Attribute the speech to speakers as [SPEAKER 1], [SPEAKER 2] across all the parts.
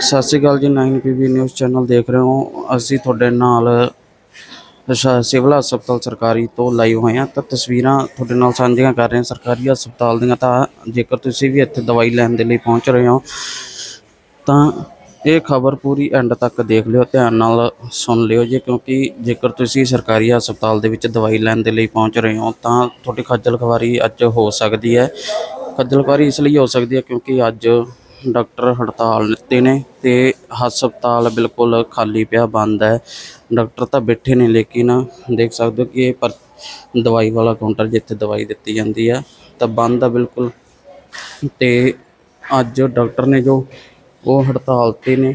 [SPEAKER 1] ਸਤਿ ਸ਼੍ਰੀ ਅਕਾਲ ਜੀ 9PB news channel ਦੇਖ ਰਹੇ ਹੋ। ਅਸੀਂ ਤੁਹਾਡੇ ਨਾਲ ਸਿਵਲ ਹਸਪਤਾਲ ਸਰਕਾਰੀ ਤੋਂ ਲਾਈਵ ਹੋਏ ਹਾਂ। ਤਾਂ ਤਸਵੀਰਾਂ ਤੁਹਾਡੇ ਨਾਲ ਸਾਂਝੀਆਂ ਕਰ ਰਹੇ ਹਾਂ। ਸਰਕਾਰੀ ਹਸਪਤਾਲ ਦੀਆਂ ਤਾਂ ਜੇਕਰ ਤੁਸੀਂ ਵੀ ਇੱਥੇ ਦਵਾਈ ਲੈਣ ਦੇ ਲਈ ਪਹੁੰਚ ਰਹੇ ਹੋ, ਤਾਂ ਇਹ ਖਬਰ ਪੂਰੀ ਐਂਡ ਤੱਕ ਦੇਖ ਲਿਓ, ਧਿਆਨ ਨਾਲ ਸੁਣ ਲਿਓ ਜੀ। ਕਿਉਂਕਿ ਜੇਕਰ ਤੁਸੀਂ ਸਰਕਾਰੀ ਹਸਪਤਾਲ ਦੇ ਵਿੱਚ ਦਵਾਈ ਲੈਣ ਦੇ ਲਈ ਪਹੁੰਚ ਰਹੇ ਹੋ, ਤਾਂ ਤੁਹਾਡੀ ਖੱਜਲ ਖਵਾਰੀ ਅੱਜ ਹੋ ਸਕਦੀ ਹੈ। ਖੱਜਲ ਖਵਾਰੀ ਇਸ ਲਈ ਹੋ ਸਕਦੀ ਹੈ ਕਿਉਂਕਿ ਅੱਜ ਡਾਕਟਰ ਹੜਤਾਲ ਤੇ ਨੇ ਤੇ ਹਸਪਤਾਲ ਬਿਲਕੁਲ ਖਾਲੀ ਪਿਆ, ਬੰਦ ਹੈ। ਡਾਕਟਰ ਤਾਂ ਬੈਠੇ ਨੇ ਲੇਕਿਨ ਦੇਖ ਸਕਦੇ ਹੋ ਕਿ ਇਹ ਪਰ, ਦਵਾਈ ਵਾਲਾ ਕਾਊਂਟਰ ਜਿੱਥੇ ਦਵਾਈ ਦਿੱਤੀ ਜਾਂਦੀ ਹੈ ਤਾਂ ਬੰਦ ਆ ਬਿਲਕੁਲ। ਤੇ ਅੱਜ ਡਾਕਟਰ ਨੇ ਜੋ, ਉਹ ਹੜਤਾਲ ਤੇ ਨੇ।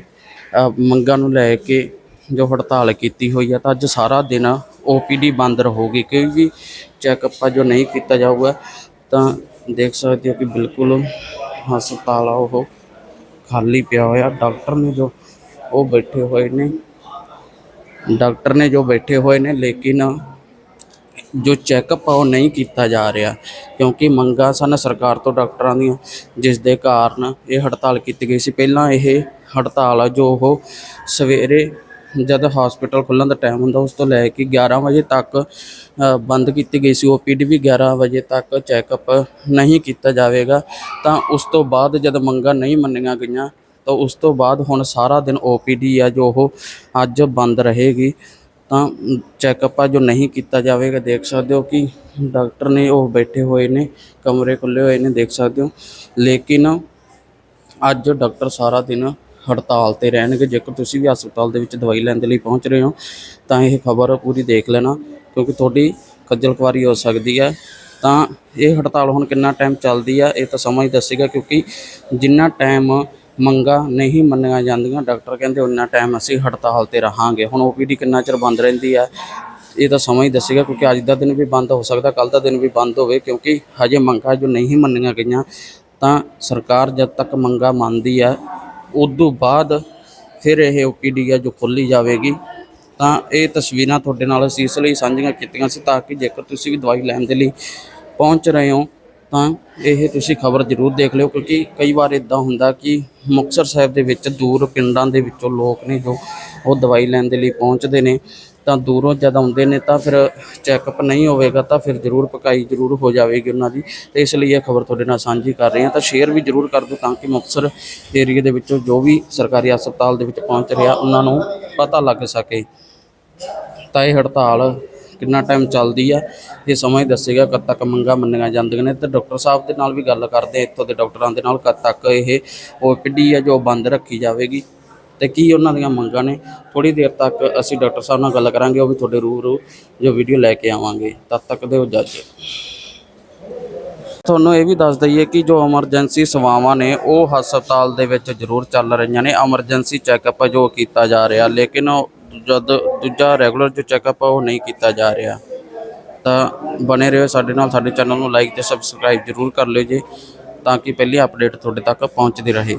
[SPEAKER 1] ਮੰਗਾਂ ਨੂੰ ਲੈ ਕੇ ਜੋ ਹੜਤਾਲ ਕੀਤੀ ਹੋਈ ਹੈ ਤਾਂ ਅੱਜ ਸਾਰਾ ਦਿਨ ਓਪੀਡੀ ਬੰਦ ਰਹੂਗੀ ਕੋਈ ਵੀ ਚੈੱਕਅਪ ਆ ਜੋ ਨਹੀਂ ਕੀਤਾ ਜਾਊਗਾ, ਤਾਂ ਦੇਖ ਸਕਦੇ ਹੋ ਕਿ ਬਿਲਕੁਲ ਹਸਪਤਾਲ ਆ ਉਹ ਖਾਲੀ ਪਿਆ ਹੋਇਆ। ਡਾਕਟਰ ਨੇ ਜੋ ਉਹ ਬੈਠੇ ਹੋਏ ਨੇ। ਡਾਕਟਰ ਨੇ ਜੋ ਬੈਠੇ ਹੋਏ ਨੇ, ਲੇਕਿਨ ਜੋ ਚੈੱਕਅਪ ਆ, ਉਹ ਨਹੀਂ ਕੀਤਾ ਜਾ ਰਿਹਾ। ਕਿਉਂਕਿ ਮੰਗਾਂ ਸਨ ਸਰਕਾਰ ਤੋਂ ਡਾਕਟਰਾਂ ਦੀਆਂ, ਜਿਸ ਦੇ ਕਾਰਨ ਇਹ ਹੜਤਾਲ ਕੀਤੀ ਗਈ ਸੀ। ਪਹਿਲਾਂ ਇਹ ਹੜਤਾਲ ਆ, ਜੋ ਉਹ ਸਵੇਰੇ ਜਦ ਹਸਪੀਟਲ ਖੁੱਲ੍ਹਣ ਦਾ ਟਾਈਮ ਹੁੰਦਾ, ਉਸ ਤੋਂ ਲੈ ਕੇ 11 ਵਜੇ ਤੱਕ ਬੰਦ ਕੀਤੀ ਗਈ ਸੀ। ਓਪੀਡੀ ਵੀ 11 ਵਜੇ ਤੱਕ ਚੈੱਕਅਪ ਨਹੀਂ ਕੀਤਾ ਜਾਵੇਗਾ। ਤਾਂ ਉਸ ਤੋਂ ਬਾਅਦ ਜਦ ਮੰਗਾਂ ਨਹੀਂ ਮੰਨੀਆਂ ਗਈਆਂ, ਤਾਂ ਉਸ ਤੋਂ ਬਾਅਦ ਹੁਣ ਸਾਰਾ ਦਿਨ ਓਪੀਡੀ ਆ ਜੋ ਉਹ ਅੱਜ ਬੰਦ ਰਹੇਗੀ। ਤਾਂ ਚੈੱਕਅਪ ਆ ਜੋ ਨਹੀਂ ਕੀਤਾ ਜਾਵੇਗਾ, ਦੇਖ ਸਕਦੇ ਹੋ ਕਿ ਡਾਕਟਰ ਨੇ ਉਹ ਬੈਠੇ ਹੋਏ ਨੇ, ਕਮਰੇ ਖੁੱਲੇ ਹੋਏ ਨੇ, ਦੇਖ ਸਕਦੇ ਹੋ। ਲੇਕਿਨ ਅੱਜ ਡਾਕਟਰ ਸਾਰਾ ਦਿਨ ਹੜਤਾਲ ਤੇ ਰਹਿਣਗੇ। ਜੇਕਰ ਤੁਸੀਂ ਵੀ ਹਸਪਤਾਲ ਦੇ ਵਿੱਚ ਦਵਾਈ ਲੈਣ ਦੇ ਲਈ ਪਹੁੰਚ ਰਹੇ ਹੋ, ਤਾਂ ਇਹ ਖਬਰ ਪੂਰੀ ਦੇਖ ਲੈਣਾ, ਕਿਉਂਕਿ ਤੁਹਾਡੀ ਖੱਜਲ ਖੁਆਰੀ ਹੋ ਸਕਦੀ ਹੈ। ਤਾਂ ਇਹ ਹੜਤਾਲ ਹੁਣ ਕਿੰਨਾ ਟਾਈਮ ਚੱਲਦੀ ਆ, ਇਹ ਤਾਂ ਸਮਾਂ ਹੀ ਦੱਸੇਗਾ, ਕਿਉਂਕਿ ਜਿੰਨਾ ਟਾਈਮ ਮੰਗਾਂ ਨਹੀਂ ਮੰਨੀਆਂ ਜਾਂਦੀਆਂ, ਡਾਕਟਰ ਕਹਿੰਦੇ ਉਨਾ ਟਾਈਮ ਅਸੀਂ ਹੜਤਾਲ ਤੇ ਰਹਾਂਗੇ। ਹੁਣ ਓਪੀਡੀ ਕਿੰਨਾ ਚਿਰ ਬੰਦ ਰਹਿੰਦੀ ਆ, ਇਹ ਤਾਂ ਸਮਾਂ ਹੀ ਦੱਸੇਗਾ, ਕਿਉਂਕਿ ਅੱਜ ਦਾ ਦਿਨ ਵੀ ਬੰਦ ਹੋ ਸਕਦਾ ਕੱਲ ਦਾ ਦਿਨ ਵੀ ਬੰਦ ਹੋਵੇ, ਕਿਉਂਕਿ ਹਜੇ ਮੰਗਾਂ ਜੋ ਨਹੀਂ ਮੰਨੀਆਂ ਗਈਆਂ, ਤਾਂ ਸਰਕਾਰ ਜਦ ਤੱਕ ਮੰਗਾਂ ਮੰਨਦੀ ਹੈ ਉਦੋਂ ਬਾਅਦ ਫਿਰ ਇਹ ਓਪੀਡੀ ਆ ਜੋ ਖੋਲ੍ਹੀ ਜਾਵੇਗੀ, ਤਾਂ ਇਹ ਤਸਵੀਰਾਂ ਤੁਹਾਡੇ ਨਾਲ ਅਸੀਂ ਇਸ ਲਈ ਸਾਂਝੀਆਂ ਕੀਤੀਆਂ ਸੀ ਤਾਂ ਕਿ ਜੇਕਰ ਤੁਸੀਂ ਵੀ ਦਵਾਈ ਲੈਣ ਦੇ ਲਈ ਪਹੁੰਚ ਰਹੇ ਹੋ, ਤਾਂ ਇਹ ਤੁਸੀਂ ਖਬਰ ਜ਼ਰੂਰ ਦੇਖ ਲਿਓ, ਕਿਉਂਕਿ ਕਈ ਵਾਰ ਇਦਾਂ ਹੁੰਦਾ ਕਿ ਮੁਕਤਸਰ ਸਾਹਿਬ ਦੇ ਵਿੱਚ ਦੂਰ ਪਿੰਡਾਂ ਦੇ ਵਿੱਚੋਂ ਲੋਕ ਨੇ ਜੋ ਉਹ ਦਵਾਈ ਲੈਣ ਦੇ ਲਈ ਪਹੁੰਚਦੇ ਨੇ। ਤਾਂ ਦੂਰੋਂ ਜਦ ਆਉਂਦੇ ਨੇ ਤਾਂ ਫਿਰ ਚੈੱਕਅਪ ਨਹੀਂ ਹੋਵੇਗਾ ਤਾਂ ਫਿਰ ਜ਼ਰੂਰ ਪਕਾਈ ਜ਼ਰੂਰ ਹੋ ਜਾਵੇਗੀ ਉਹਨਾਂ ਦੀ। ਤੇ ਇਸ ਲਈ ਇਹ ਖਬਰ ਤੁਹਾਡੇ ਨਾਲ ਸਾਂਝੀ ਕਰ ਰਹੇ ਹਾਂ। ਤਾਂ ਸ਼ੇਅਰ ਵੀ ਜ਼ਰੂਰ ਕਰ ਦਿਓ ਤਾਂ ਕਿ ਮੁਕਤਸਰ ਏਰੀਏ ਦੇ ਵਿੱਚੋਂ ਜੋ ਵੀ ਸਰਕਾਰੀ ਹਸਪਤਾਲ ਦੇ ਵਿੱਚ ਪਹੁੰਚ ਰਿਹਾ, ਉਹਨਾਂ ਨੂੰ ਪਤਾ ਲੱਗ ਸਕੇ। ਤਾਂ ਇਹ ਹੜਤਾਲ ਕਿੰਨਾ ਟਾਈਮ ਚੱਲਦੀ ਆ, ਇਹ ਸਮਾਂ ਹੀ ਦੱਸੇਗਾ ਕਦ ਤੱਕ ਮੰਗਾਂ ਮੰਨੀਆਂ ਜਾਂਦੀਆਂ ਨੇ। ਤੇ ਡਾਕਟਰ ਸਾਹਿਬ ਦੇ ਨਾਲ ਵੀ ਗੱਲ ਕਰਦੇ ਆ ਇੱਥੋਂ ਦੇ ਡਾਕਟਰਾਂ ਦੇ ਨਾਲ ਕਦ ਤੱਕ ਇਹ ਉਹ ਓਪੀਡੀ ਆ ਜੋ ਬੰਦ ਰੱਖੀ ਜਾਵੇਗੀ। ਤੇ ਕੀ ਉਹਨਾਂ ਦੀਆਂ ਮੰਗਾਂ ਨੇ? ਥੋੜੀ ਦੇਰ ਤੱਕ ਅਸੀਂ ਡਾਕਟਰ ਸਾਹਿਬ ਨਾਲ ਗੱਲ ਕਰਾਂਗੇ, ਉਹ ਵੀ ਤੁਹਾਡੇ ਰੂਬਰੂ ਜੋ ਵੀਡੀਓ ਲੈ ਕੇ ਆਵਾਂਗੇ। ਤਦ ਤੱਕ ਦੇ ਉਹ ਜੱਜ ਤੁਹਾਨੂੰ ਇਹ ਵੀ ਦੱਸ ਦਈਏ ਕਿ ਜੋ ਐਮਰਜੈਂਸੀ ਸੇਵਾਵਾਂ ਨੇ, ਉਹ ਹਸਪਤਾਲ ਦੇ ਵਿੱਚ ਜ਼ਰੂਰ ਚੱਲ ਰਹੀਆਂ ਨੇ। ਐਮਰਜੈਂਸੀ ਚੈੱਕਅਪ ਜੋ ਕੀਤਾ ਜਾ ਰਿਹਾ, ਲੇਕਿਨ ਉਹ ਜਦ ਦੂਜਾ ਰੈਗੂਲਰ ਜੋ ਚੈੱਕਅਪ ਉਹ ਨਹੀਂ ਕੀਤਾ ਜਾ ਰਿਹਾ। ਤਾਂ ਬਨੇ ਰਹੋ ਸਾਡੇ ਨਾਲ, ਸਾਡੇ ਚੈਨਲ ਨੂੰ ਲਾਈਕ ਤੇ ਸਬਸਕ੍ਰਾਈਬ ਜ਼ਰੂਰ ਕਰ ਲਿਓ ਜੀ, ਤਾਂ ਕਿ ਪਹਿਲੀ ਅਪਡੇਟ ਤੁਹਾਡੇ ਤੱਕ ਪਹੁੰਚਦੀ ਰਹੇ।